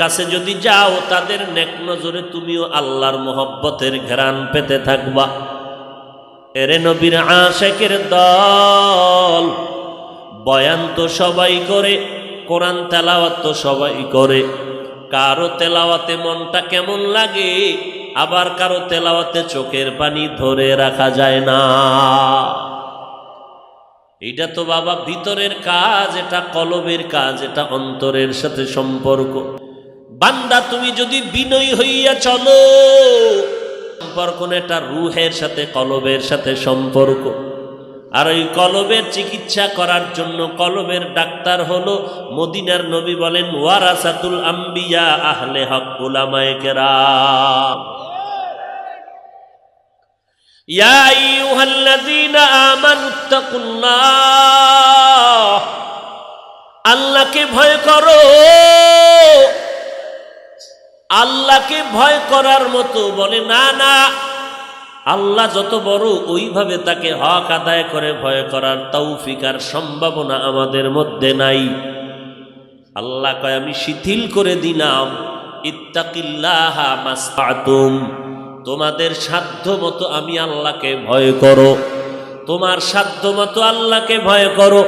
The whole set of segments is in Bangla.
কাছে যদি যাও, তাদের নেক নজরে তুমিও আল্লাহর মোহব্বতের ঘেরান পেতে থাকবা। এরে নবীর আশেকের দল, বয়ান তো সবাই করে, কোরআন তেলাওয়াত তো সবাই করে। কারও তেলাওয়াতে মনটা কেমন লাগে, আবার কারও তেলাওয়াতে চোখের পানি ধরে রাখা যায় না। এটা তো বাবা ভিতরের কাজ, এটা কলবের কাজ, এটা অন্তরের সাথে সম্পর্ক। বান্দা তুমি যদি বিনয়ী হইয়া চলো সম্পর্ক না, এটা রুহের সাথে কলবের সাথে সম্পর্ক আর ওই কলবের চিকিৎসা করার জন্য কলবের ডাক্তার হলো মদিনার নবী বলেন ওয়ারাসাতুল আম্বিয়া আহলে হক উলামায়ে কেরাম يا أيها الذين آمنوا اتقوا الله আল্লাহকে ভয় করো আল্লাহকে ভয় করার মতো বলে, না না, আল্লাহ যত বড়, ওইভাবে তাকে হক আদায় করে ভয় করার তৌফিকার সম্ভাবনা আমাদের মধ্যে নাই। আল্লাহ কয়, আমি শিথিল করে দিলাম। ইত্তাকিল্লাহা মাসতাতুম তোমাদের সাধ্য মতো আমি আল্লাহকে ভয় করো। তোমার সাধ্য মতো আল্লাহকে ভয় করো।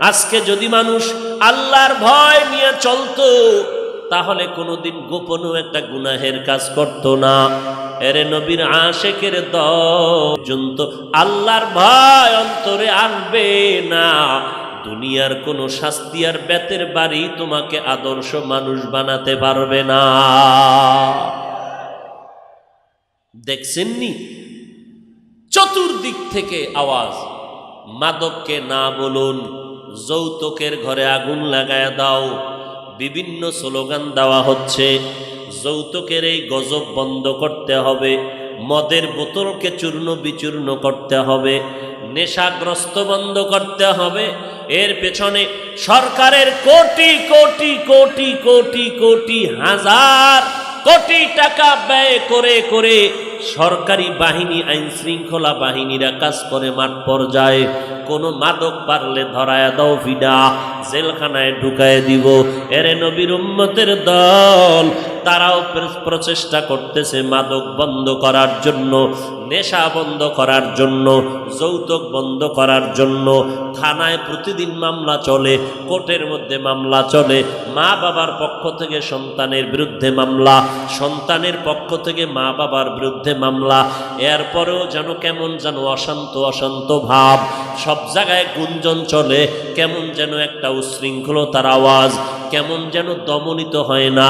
আজকে যদি মানুষ আল্লাহর ভয় নিয়ে চলতো তাহলে কোনোদিন গোপনও একটা গুনাহের কাজ করত না। এরে নবীর আশেকের দন্ত আল্লাহর ভয় অন্তরে আনবে না। দুনিয়ার কোনো শাস্তি আর বেতের বাড়ি তোমাকে আদর্শ মানুষ বানাতে পারবে না। দেখছেননি? চতুর্দিক থেকে আওয়াজ। মাদককে না বলুন, যৌতুকের ঘরে আগুন লাগায় দাও। বিভিন্ন স্লোগান দেওয়া হচ্ছে, যৌতুকের এই গজব বন্ধ করতে হবে, মদের বোতলকে চূর্ণ বিচূর্ণ করতে হবে, নেশাগ্রস্ত বন্ধ করতে হবে, এর পেছনে সরকারের কোটি কোটি কোটি কোটি কোটি, হাজার কোটি টাকা ব্যয় করে করে সরকারি বাহিনী, আইন শৃঙ্খলা বাহিনীরা কাজ করে মাঠ পর্যায়ে। কোনো মাদক পারলে ধরায় দাও ফিডা জেলখানায় ঢুকায় দিব। এরে নবীর উম্মতের দল, তারাও প্রচেষ্টা করতেছে মাদক বন্ধ করার জন্য, নেশা বন্ধ করার জন্য, যৌতুক বন্ধ করার জন্য। থানায় প্রতিদিন মামলা চলে, কোর্টের মধ্যে মামলা চলে। মা বাবার পক্ষ থেকে সন্তানের বিরুদ্ধে মামলা, সন্তানের পক্ষ থেকে মা বাবার বিরুদ্ধে মামলা। এরপরেও যেন কেমন যেন অশান্ত অশান্ত ভাব। সব জায়গায় গুঞ্জন চলে, কেমন যেন একটা উশৃঙ্খলতার আওয়াজ কেমন যেন দমনিত হয় না।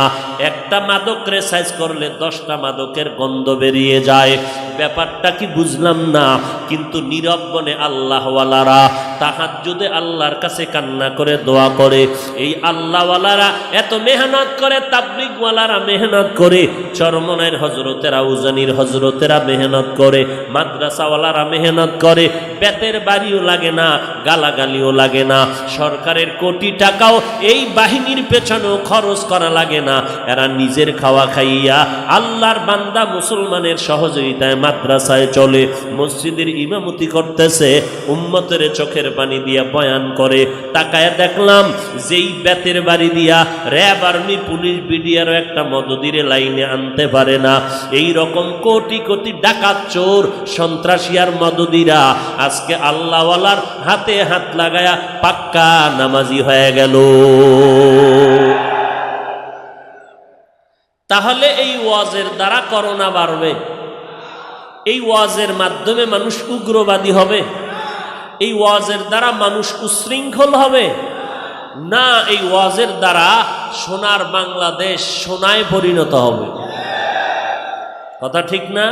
একটা মাদক রেসাইজ করলে দশটা মাদকের গন্ধ বেরিয়ে যায়। ব্যাপারটা কি বুঝলাম না, কিন্তু নীরব বনে আল্লাহওয়ালারা তাহার যদি আল্লাহর কাছে কান্না করে দোয়া করে। এই আল্লাহওয়ালারা এত মেহনত করে, তাবলিগওয়ালারা মেহনত করে চরমনের হজরতেরা উজানির হজরতেরা মেহনত করে, মাদ্রাসাওয়ালারা মেহনত করে। বেতের বাড়িও লাগে না, গালাগালিও লাগে না। সরকারের কোটি টাকাও এই বাহিনীর পেছনেও খরচ করা লাগে না। এরা নিজের খাওয়া খাইয়া আল্লাহর বান্দা মুসলমানের সহযোগিতায় মাদ্রাসায় চলে, মসজিদের ইমামতি করতেছে, উম্মতের চোখের পানি দিয়া বয়ান করে। তাকায় দেখলাম, যেই বেতের বাড়ি দিয়া র্যাব আর্মি, পুলিশ, বিডিআরও একটা মদদিরে লাইনে আনতে পারে না। এই রকম কোটি কোটি ডাকাত চোর, সন্ত্রাসী আর মদদিরা। আজকে আল্লাহওয়ালার হাতে হাত লাগায়া পাক্কা নামাজি হয়ে গেল। তাহলে এই ওয়াজের দ্বারা করোনা বাড়বে। এই ওয়াজের মাধ্যমে মানুষ উগ্রবাদী হবে। এই ওয়াজের দ্বারা মানুষ উশৃঙ্খল হবে। না, এই ওয়াজের দ্বারা সোনার বাংলাদেশ সোনায় পরিণত হবে। কথা ঠিক না?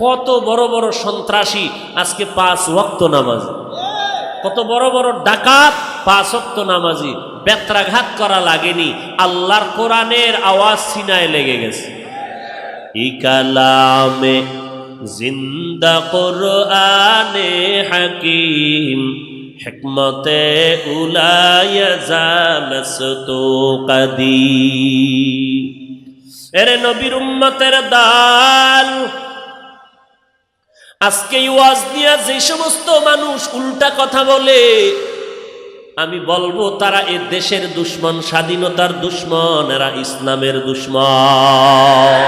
কত বড় বড় সন্ত্রাসী আজকে পাঁচ ওয়াক্ত নামাজি। কত বড় বড় ডাকাত পাঁচ ওয়াক্ত নামাজি, বেত্রাঘাত করা লাগেনি। আল্লাহর কোরআনের আওয়াজ সিনায় লেগে গেছে। ই কালামে জিন্দা কোরআনে হাকিম, হেকমতে উলায়া জালসতু কাদিম। এরে নবীর উম্মতের দাল, আজকে ওয়াজ দিয়া যে সমস্ত মানুষ উল্টা কথা বলে আমি বলব, তারা এ দেশের দুশ্মন, স্বাধীনতার দুশ্মন, এরা ইসলামের দুশ্মন।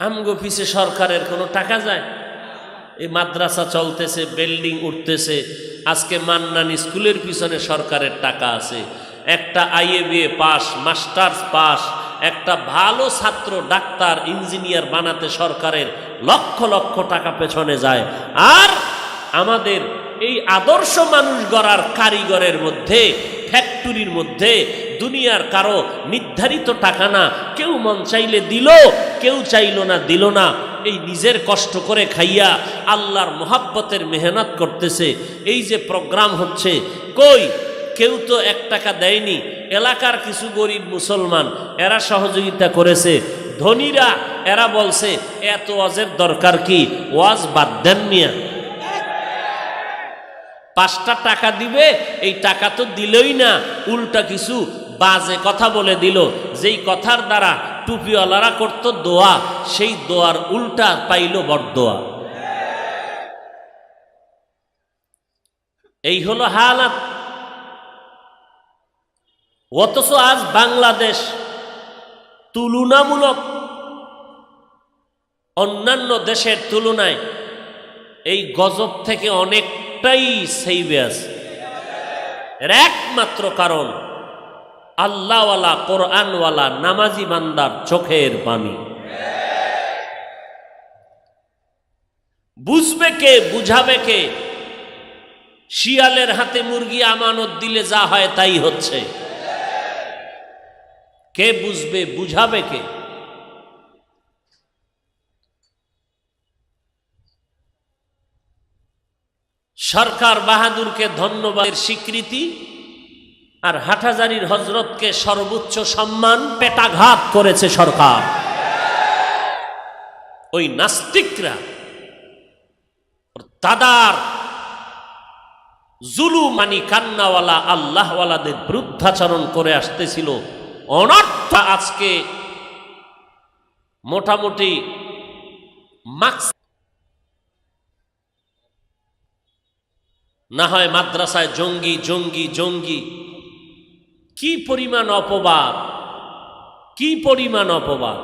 আমগো সরকারের কোনো টাকা যায়? এই মাদ্রাসা চলতেছে, বিল্ডিং উঠতেছে, আজকে মান্নান স্কুলের পিছনে সরকারের টাকা আছে। একটা আইএবিএ পাস, মাস্টার্স পাস, একটা ভালো ছাত্র, ডাক্তার, ইঞ্জিনিয়ার বানাতে সরকারের লক্ষ লক্ষ টাকা পেছনে যায়। আর আমাদের এই আদর্শ মানুষ গড়ার কারিগরের মধ্যে ফ্যাক্টরির মধ্যে, দুনিয়ার কারও নির্ধারিত টাকা না। কেউ মন চাইলে দিল, কেউ চাইলো না, দিল না। এই নিজের কষ্ট করে খাইয়া আল্লাহর মহাব্বতের মেহনত করতেছে। এই যে প্রোগ্রাম হচ্ছে, কই? কেউ তো এক টাকা দেয়নি। এলাকার কিছু গরিব মুসলমান, এরা সহযোগিতা করেছে। ধনীরা, এরা বলছে, এত ওয়াজের দরকার কি? ওয়াজ বাদ দেন মিয়া। পাঁচটা টাকা দিবে, এই টাকা তো দিলই না। উল্টা কিছু বাজে কথা বলে দিল। যেই কথার দ্বারা টুপিওয়ালারা করত দোয়া, সেই দোয়ার উল্টা পাইল বড়দোয়া এই হলো হালাত। অথচ আজ বাংলাদেশ তুলনামূলক অন্যান্য দেশের তুলনায় এই গজব থেকে অনেকটাই সেইবে আছে। এর একমাত্র কারণ, আল্লাহওয়ালা, কোরআনওয়ালা, নামাজি বান্দার চোখের পানি। বুঝবে কে, বুঝাবে কে? শিয়ালের হাতে মুরগি আমানত দিলে যা হয় তাই হচ্ছে। কে বুঝবে, বুঝাবে কে? সরকার বাহাদুরকে ধন্যবাদের স্বীকৃতি আর হাটাজারির হজরতকে সর্বোচ্চ সম্মান পেটাঘাত করেছে সরকার। ওই নাস্তিকরা দাদার জুলু মানি কান্নাওয়ালা আল্লাহওয়ালাদের বৃদ্ধাচরণ করে আসতেছিল। অনর্থ আজকে মোটামুটি মার্কস না হয় মাদ্রাসায় জঙ্গি জঙ্গি জঙ্গি। কি পরিমাণ অপবাদ? কি পরিমাণ অপবাদ?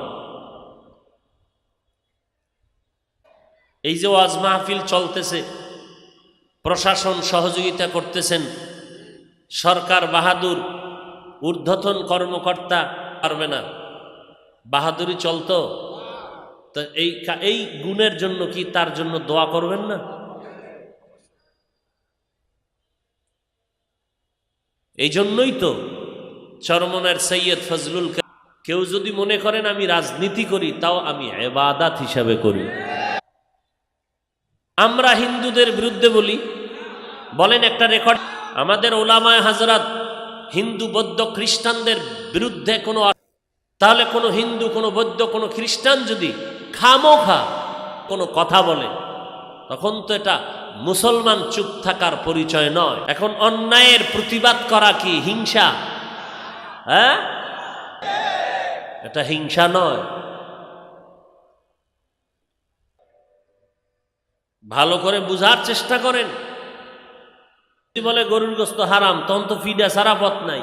এই যে ওয়াজ মাহফিল চলতেছে, প্রশাসন সহযোগিতা করতেছেন সরকার বাহাদুর, ঊর্ধ্বতন কর্মকর্তা পারবে না। বাহাদুরি চলতো? তো এই এই গুণের জন্য কি তার জন্য দোয়া করবেন না? এই জন্যই তো চরমনের সৈয়দ ফজলুল কেউ যদি মনে করেন আমি রাজনীতি করি, তাও আমি এবাদাত হিসাবে করি। আমরা হিন্দুদের বিরুদ্ধে বলি, বলেন একটা রেকর্ড আমাদের ওলামায় হাজরাত হিন্দু, বৌদ্ধ, খ্রিস্টানদের বিরুদ্ধে কোনো তাহলে কোনো হিন্দু, কোনো বৌদ্ধ, কোনো খ্রিস্টান যদি খামোখা কোনো কথা বলে, তখন তো এটা মুসলমান চুপ থাকার পরিচয় নয়। এখন অন্যায়ের প্রতিবাদ করা কি হিংসা? হ্যাঁ? এটা হিংসা নয়। ভালো করে বুঝার চেষ্টা করেন। যদি বলে গরুর গোস্ত হারাম, তখন তো ফিডা সারা পথ নাই।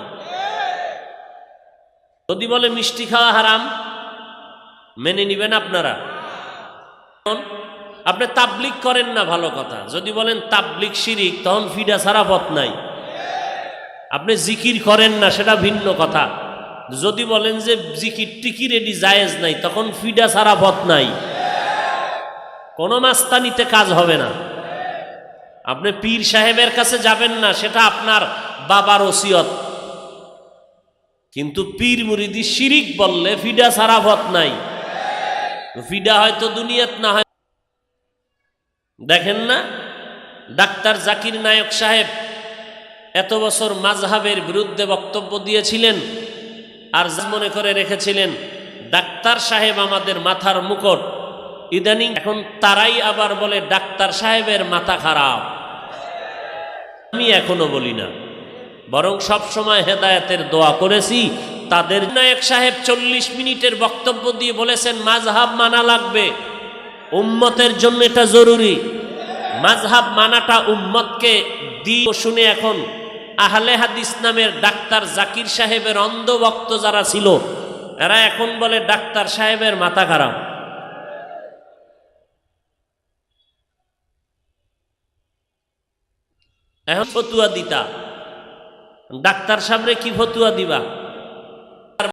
যদি বলে মিষ্টি খাওয়া হারাম, মেনে নিবেন আপনারা। আপনি তাবলিক করেন না, ভালো কথা। যদি বলেন তাবলিক শিরিক, তখন ফিডা সারা পথ নাই। আপনি জিকির করেন না, সেটা ভিন্ন কথা। যদি বলেন যে জিকির টিকি রেডি জায়েজ নাই, তখন ফিডা সারা পথ নাই। কোনো মাস্তানিতে কাজ হবে না। আপনি পীর সাহেবের কাছে যাবেন না, সেটা আপনার বাবার ওসিয়ত। কিন্তু পীর মুরিদি শিরিক বললে ফিডা সারা পথ নাই। ফিডা হয়তো দুনিয়াত না হয় দেখেন না? ডাক্তার জাকির নায়ক সাহেব এত বছর মাঝহাবের বিরুদ্ধে বক্তব্য দিয়েছিলেন আর মনে করে রেখেছিলেন। ডাক্তার সাহেব আমাদের মাথার মুকুট। ইদানিং এখন তারাই আবার বলে ডাক্তার সাহেবের মাথা খারাপ। আমি এখনও বলি না। বরং সব সময় হেদায়েতের দোয়া করেছি। তাদের নায়ক সাহেব চল্লিশ মিনিটের বক্তব্য দিয়ে বলেছেন মাঝহাব মানা লাগবে। উম্মতের জন্য এটা জরুরি। মাঝহাব মানাটা উম্মতকে দিয়ে শুনে এখন আহলে হাদিস নামের ডাক্তার জাকির সাহেবের অন্ধভক্ত যারা ছিল, এরা এখন বলে ডাক্তার সাহেবের মাথা খারাপ। এখন ফতুয়া দিতা। ডাক্তার সাহেবরে কি ফতুয়া দিবা?